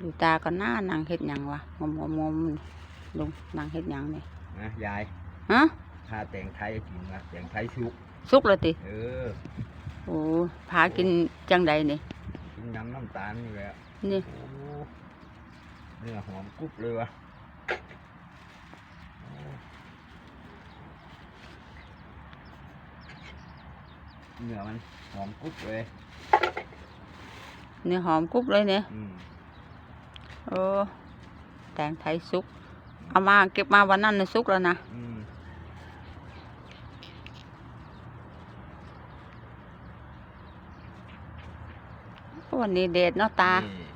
ดูตาก็หน้านั่งเฮ็ดหยังวะงมงมงมลุงนั่งเฮ็ดหยังนี่นะยายฮะพาแต่งไทยกินนะแต่งไทยชุกสุกแล้วติเออโอ้พากินจังใดนี่กินยำน้ำตาลนี่แหละนี่โอ้เนื้อหอมกรุบเลยวะโอ้เนื้อมันหอมกรุบเลยเนื้อหอมกรุบเลยเนี่ย อืม โอ้แตงไทยสุก เอามาเก็บมาวันนั้นน่ะสุกแล้วนะอืมวันนี้เดดเนาะตา นี่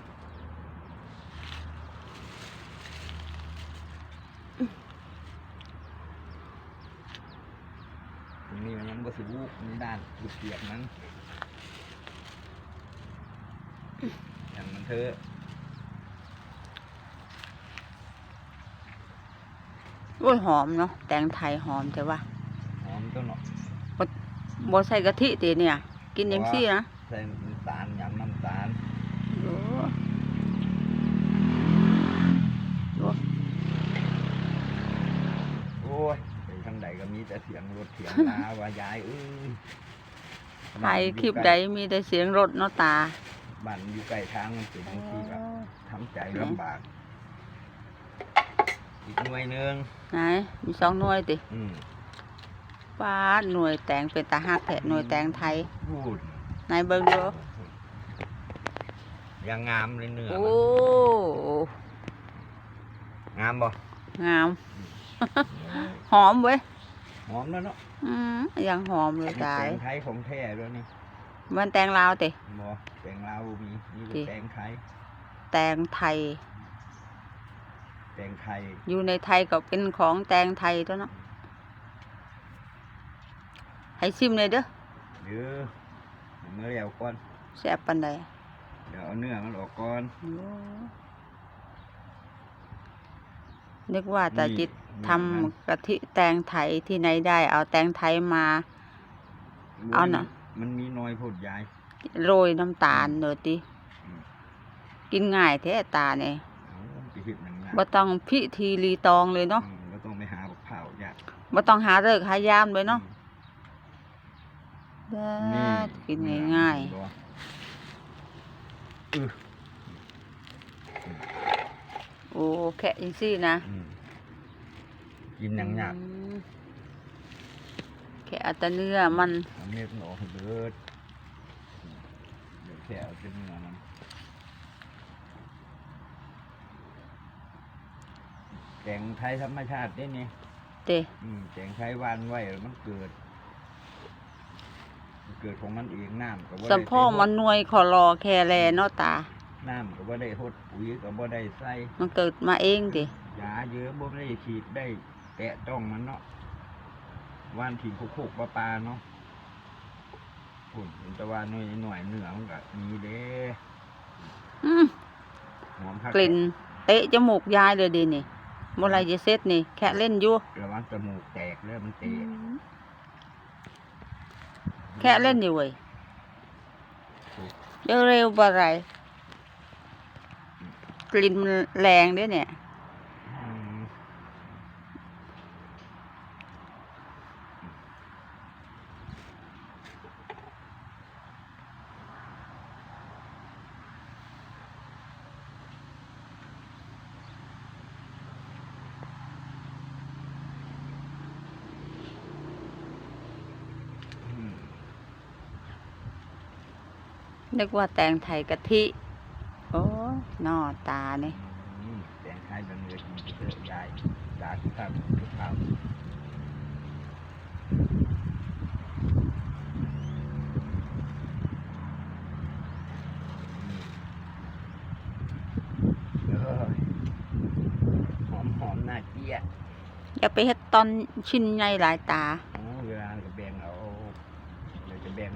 ตรงนี้มันยังบ่สิบุกมันด้านบุกเปียกมันอย่างมันเถอะ โอ้ยหอมเนาะแตงไทยหอมแต่ว่าหอมตัวเนาะบ่ใส่กะทิติเนี่ย กินยังซี่นะใส่น้ำตาลยำน้ำตาลโอ้โอ้โอ้ยไปทางใดก็มีแต่เสียงรถเสียงลาว่ายายเอ้ยถ่ายคลิปใดมีแต่เสียงรถเนาะตาบ้านอยู่ใกล้ทางมันเป็นบางทีก็ทำใจลำบาก อีกหน่วยหนึงไหนมีสองหน่วยติอืมป้าดหน่วยแตงเป็นตาหักแท้หน่วยแตงไทยพูดไหนเบิ่งดูยังงามเลยเนื้อโอ้ มันงามบ่งาม หอมเว้ย หอมแล้วเนาะอืมยังหอมเลยตายแตงไทยของแท้ด้วยนี่มันแตงลาวติ บ่แตงลาวบ่มีนี่ติเป็นแตงไทย แตงไทย แตงไทย อยู่ในไทยก็เป็นของแตงไทยตัวเนาะให้ชิมเลยเด้อเดี๋ยวเมื่อแล้วก่อนแซ่บปานใดเดี๋ยวเอาเนื้อมันออกก่อนโอ้นึกว่าแต่จิตนี่ทำมันกะทิแตงไทยที่ไหนได้ เอาแตงไทยมา เอาน่ะ มันมีน้อยโพดยาย โรยน้ำตาลเนอะติอืมกินง่ายแท้ตาเนี่ย บ่ต้องพิธีรีตองเลยเนาะอืมบ่ต้องไปหาบักเผาวยากบ่ต้องหาเลิกษ์หายามเลยเนาะอืเด้มอกินง่ายบ่ๆโอ้แค่จังซี่นะอืมกินหนังยากอืมแค่เอาแตะเนื้อมันเอาเม็ดมันออกให้เบิดอืมเดี๋ยวแค่เอาแต่เนื้อมัน แกงไทยธรรมชาติเด้นี่เตะอืมแกงไทยวานไว้แล้วมันเกิดมันเกิดของมันเองน้ำก็บ่สัได้มพ่อมันหน่วยขอรอแค่แลเนาะตา น้ำก็บ่ได้หดปุ๋ยก็บ่ได้ใส่มันเกิดมาเองดิยาเยอะบ่ได้ฉีดได้แตะต้องมันเนาะวานถิ่นคุกๆปลาปลาๆเนาะปุ่นมันจะว่าหน่วยหน่วยเหนือมันก็มีเด้อืมหอมคักกลิ่นเตะจมูกยายเลยดินี่ เมื่อไรจะเสร็จนี่ แค่เล่นอยู่ระวังจมูกแตกเด้อมันเตะแค่เล่นอยู่เว้ยเดี๋ยวเร็วบ่ไรกลิ่นมันแรงเด้วยเนี่ย อืม อืม นึกว่าแตงไทยกะทิ โอ้ยนอตาเนี่ยอืมแตงไทยเป็นเนื้อกินเถอะยายยายที่ทำทุกคราวเออหอมหอมน่าเกลียดอย่าไปเฮ็ดตอนชิ้นใหญ่หลายตาอ๋อเวลาก็แบ่งเอาเดี๋ยวจะแบ่ง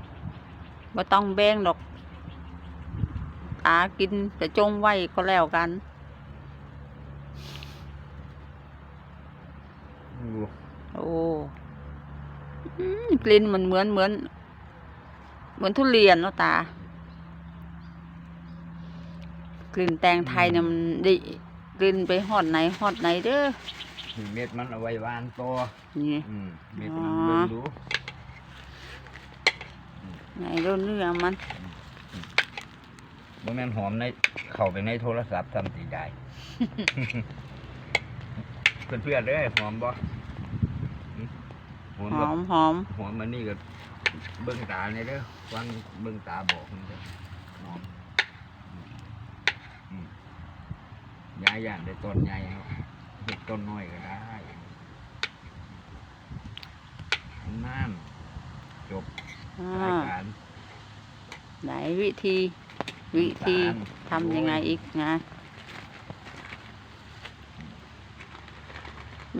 บ่ต้องแบ่งดอก ตากินแต่จงไว้ก็แล้วกันดูโอ้อืมกลิ่นมันเหมือนเหมือน เหมือนทุเรียนเนาะตา กลิ่นแตงไทยเนี่ยมันดิกลิ่นไปฮอดไหนฮอดไหนเด้อนี่เม็ดมันเอาไว้วานตัวนี่อืมเม็ดมันอ๋อเบิ่งดูไหนรู้เนื้อมัน บ่แม่นหอมในเข้าไปในโทรศัพท์ทำสิได้เพื่อนๆเด้อหอมบ่หึหอมหบ่อมหอมหอมมันนี่ก็เบิ่งตาเนี่ยเด้อฟังเบิ่งตาบอกมันเด้อหอมอืมอืมย้ายอย่างได้ต้นใหญ่เนาะเฮ็ดต้นน้อยก็ได้นั่นจบอ่รายาการ ไหนวิธี วิธีตาลทำยังไงอีกนะ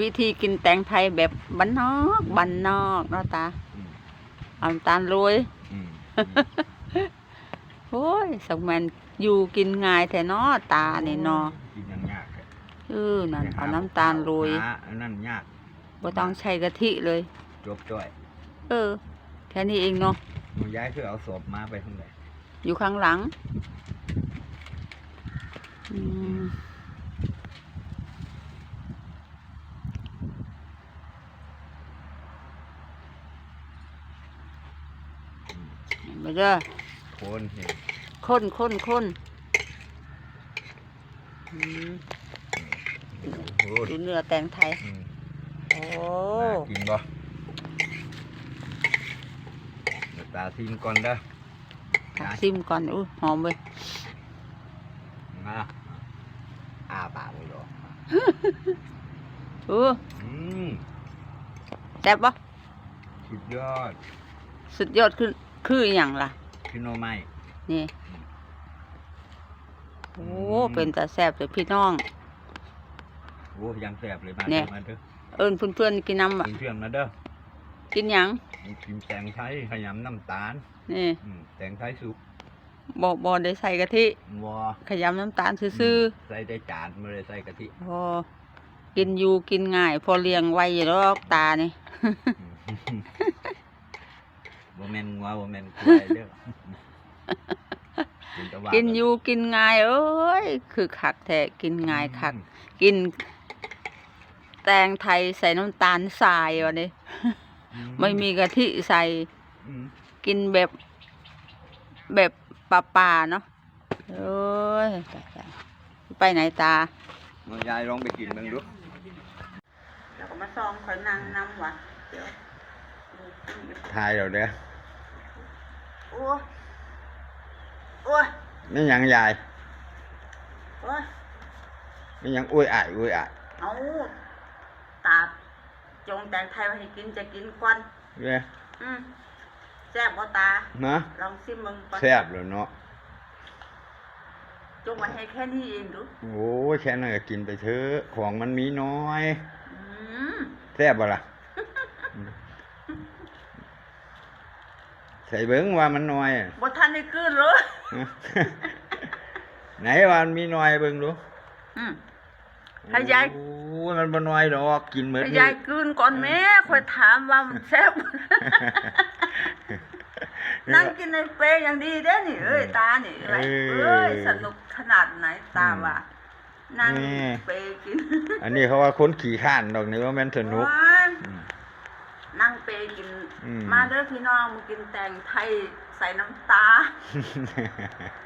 วิธีกินแตงไทยแบบบ้านนอกบ้านนอกเนาะตาอืมเอาน้ำตาลโรยอืมโอ้ยสักแมนอยู่กินง่ายแท้เนาะตาเนี่ยเนาะกินยังยากเลยเออนั่นเอาน้ำตาลโรยหาอันนั่นยากบ่ต้องใช้กะทิเลยจบจ้อย เออ แค่นี้เองเนาะหนูย้ายคือเอาศพมาไปทางไหน อยู่ข้างหลังอืมเห็นไหมเด้อโคนเห็นข้นข้นข้นอืมโอ้โหดูเนื้อแตงไทยอืมโอ้น่ากินบ่เดี๋ยวตาซิมก่อนเด้อ ตักซิมก่อนอุ้ยหอมเว้ยมาอ้าปากเลยเหรอเอออืมแซ่บปะสุดยอด สุดยอดคือคืออหย่างล่ะพี่โนไม้นี่โอ้อืมเป็นตาแซ่บเลยพี่น้องโอ้ยังแสบเลยมาเนี่เด้อยมาเด้อเอิญเพื่อนๆกินน้ำอะเพื่อนๆมาเด้อกินหยัง กินแตงไทยขยำน้ำตาลนี่อืมแตงไทยสุกบอบอได้ใส่กะทิวอขยำน้ำตาลซื่อใส่ได้จานไม่ได้ใส่กะทิๆพอกินอยู่กินง่าย พอเลี้ยงไว้อยู่แล้วตานี่ บ่แม่นงัวบ่แม่นควายเด้อกินแตะวันกินอยู่กินง่ายเอ้ยคือคักแท้กินง่ายคักกินแตงไทยใส่น้ำตาลทรายวะนี่อื ไม่มีกะทิใส่อืมกินแบบแบบป่าป่าๆเนาะเอ้ยตายตายไปไหนตาน้องยายลองไปกินเบิ่งดูแล้วก็มาซองคอยนั่งนำวะเดี๋ยวทายเอาเด้อโอ้ยโอ้ยนี่หยังยายโอ้ยนี่หยังอุ้ยอ้ายอุ้ยอ้ายเอาตา จงแตงไทยมาให้กินจะกินก่อนเด้ออืมแซ่บบ่ตานะลองซิมมึงก่อนแซ่บแล้วเนาะจงมาให้แค่นี้เองดูโอ้ยแค่นั้นก็กินไปเถอะของมันมีน้อยอืมแซ่บบ่ล่ะอืมใส่เบิ่งว่ามันน้อยอะบ่ทันได้กลืนเลยไหนว่ามันมีน้อยเบิ่งดูอืมให้ยายโอ้ ยมันบ่น้อยดอกกินเหมือนให้ยายกลืนก่อนแม่ค่อยถามว่ามันแซ่บนั่งกินในเปรย์อย่างดีเด้อนี่เอ้ยตานี่เอ้ยเอ้ยสนุกขนาดไหนตาว่านั่งเปรย์กิน อันนี้เขาว่าคนขี่ข้านดอกนี่ว่าแม่นสนุกว้ายอืมนั่งเปรย์กินอืมมาเด้อพี่น้องมากินแตงไทยใส่น้ำตาล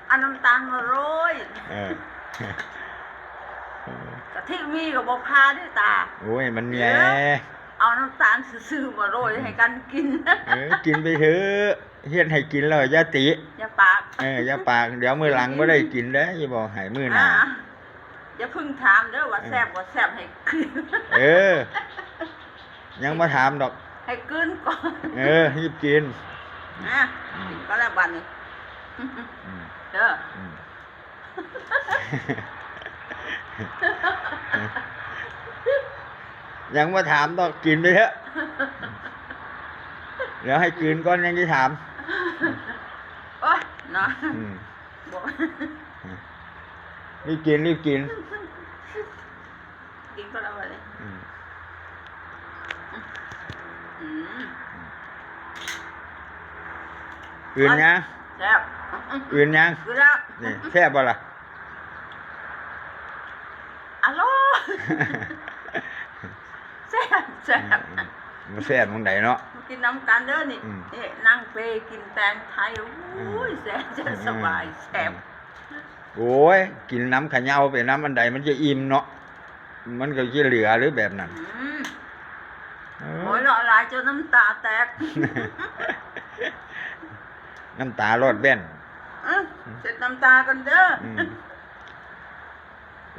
เอาน้ำตาลมาโรยเออ กะทิมีกับบ่พาเด้วยตา โอ้ยมันแย่เอาน้ำตาลซื่อๆมาโรยให้กันกินเออกินไปเถอะเฮ็ดให้กินแล้วอย่าติอย่าปากเอออย่าปากเดี๋ยวมื้อหลังบ่ได้กินเด้ออย่าบอกให้มื้อหน้าอ่าอย่าเพึ่งถามเด้อว่าแซ่บว่าแซ่บให้คืนเออ ยังบ่ถามดอก ให้คืนก่อน เออรีบกินนะอืมก็แล้วบัดนี้อืมเด้ออืม ยังบ่ถามดอกกินไปเถอะเดี๋ยวให้กินก่อนยังสิถาม โอ้ยเนาะอืมบอกรีบกินรีบกินกินก็แล้วบัดนี้อืมอืมอื่นยังแซ่บอื่นยังคือแล้วนี่แซ่บบ่ล่ะ แซ่บแซ่บมันแซ่บตรงไหนเนาะมากินน้ำกันเด้อนี่อืมนี่นั่งเปรย์กินแตงไทยอุ้ยแซ่บจะสบายแซ่บโอ้ยกินน้ำขะเหยาไปน้ำอันใดมันจะอิ่มเนาะมันก็จะเหลือหรือแบบนั้นอืมเอโอ้อยหล่อหลายจนน้ำตาแตก น้ำตาลอดแว่นอะเสร็จน้ำตากันเด้อออืม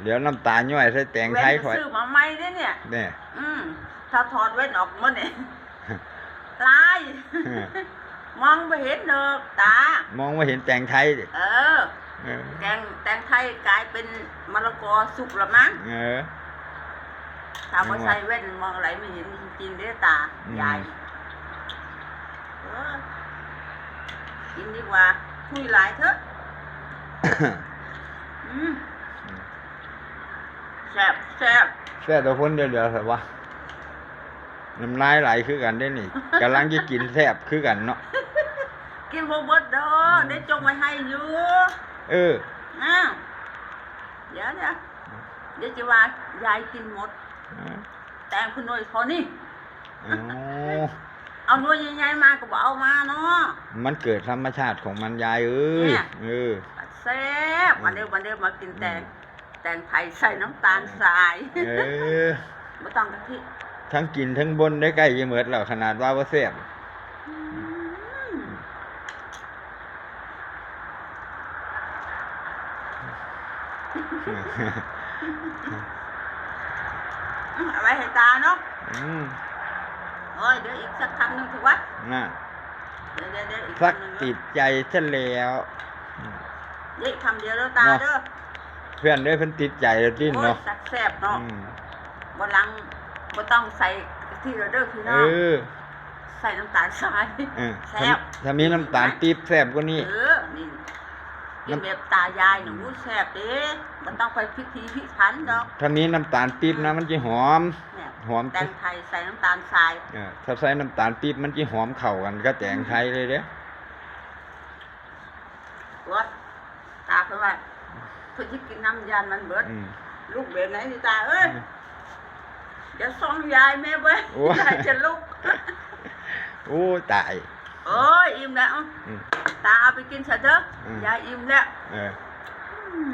เดี๋ยวน้ำตาย่อยใส่แตงไทยเว้นข่อยซื้อมาใหม่เด้อเนี่ยเนี่ยอืมถ้าถอดเว้นออกมาเนี่ยลายมองไม่เห็นเด้อตา มองว่าเห็นแตงไทยดิเออเออแตงแตงไทยกลายเป็นมะละกอสุกละมั้งเออถ้าว่าใส่แว่นมองอะไรไม่เห็นจริงๆเด้อตาอืมยายเออกินดีกว่าคุยหลายเถอะอืม แซ่บแซ่บแซ่บแต่คนเดียวเดียวๆแต่ว่าน้ำลายไหลคือกันได้นี่กำลังจะกินแซ่บคือกันเนาะกินบ่เบิดเด้อได้จงไว้ให้อยู่เอออ้าวเดี๋ยวเดี๋ยวเดี๋ยวจะว่ายายกินหมดแตงคุณหน่วยพอนี่อ๋อเอาหน่วยใหญ่ๆมาก็บอกเอามาเนาะมันเกิดธรรมชาติของมันยายเอ้ยเนี่ยเออแซ่บมาเดี๋ยวมาเดี๋ยวมากินแตงอืม แตงไทยใส่น้ำตาลทรายเออไม่ต้องกะทิทั้งกินทั้งบนได้ใกล้จะเหมือนแล้วขนาดว่าว่าแซ่บอืมเอาไว้ให้ตาเนาะอืมโอ้ยเดี๋ยวอีกสักคำหนึ่งถือว่าน่ะเดี๋ยวเดี๋ยวเดี๋ยวอีกสักคำหนึ่งติดใจซะแล้วอืมเดี๋ยวอีกคำเดียวแล้วตาเนาะเด้อเพื่อนได้เพิ่นติดใจแล้วจิ้นโอ้ยเนาะสักแซ่บเนาะอืมวันหลังบ่ต้องใส่กะทิแล้วเด้อพี่เอน้องอใส่น้ำตาลทรายเออแซ่ถ้าบถ้ามีน้ำตาลปี๊บแซ่บกว่านี้ เออนี่กินแบบตายายหนูแซ่บเด้มันต้องไปพิธีพิถันดอกถ้ามีน้ำตาลปี๊บนะมันจะหอม เนี่ยหอม แตงไทยใส่น้ำตาลทรายเออถ้าใส่น้ำตาลปี๊บมันจะหอมเข้ากันก็แตงไทยเลยเด้อ รสตาเพิ่นว่า เพิ่นสิกินน้ำยานมันเบิด อืม ลูกแบบไหนนี่ตาเอ้ยอย่าซ่องยายแม่เว้ยโอ้ ยายจะลุกโอ้ตายโอ้ยอิ่มแล้วอืมตาเอาไปกินซะเถอะอืม ยายอิ่มแล้ว เออ อืม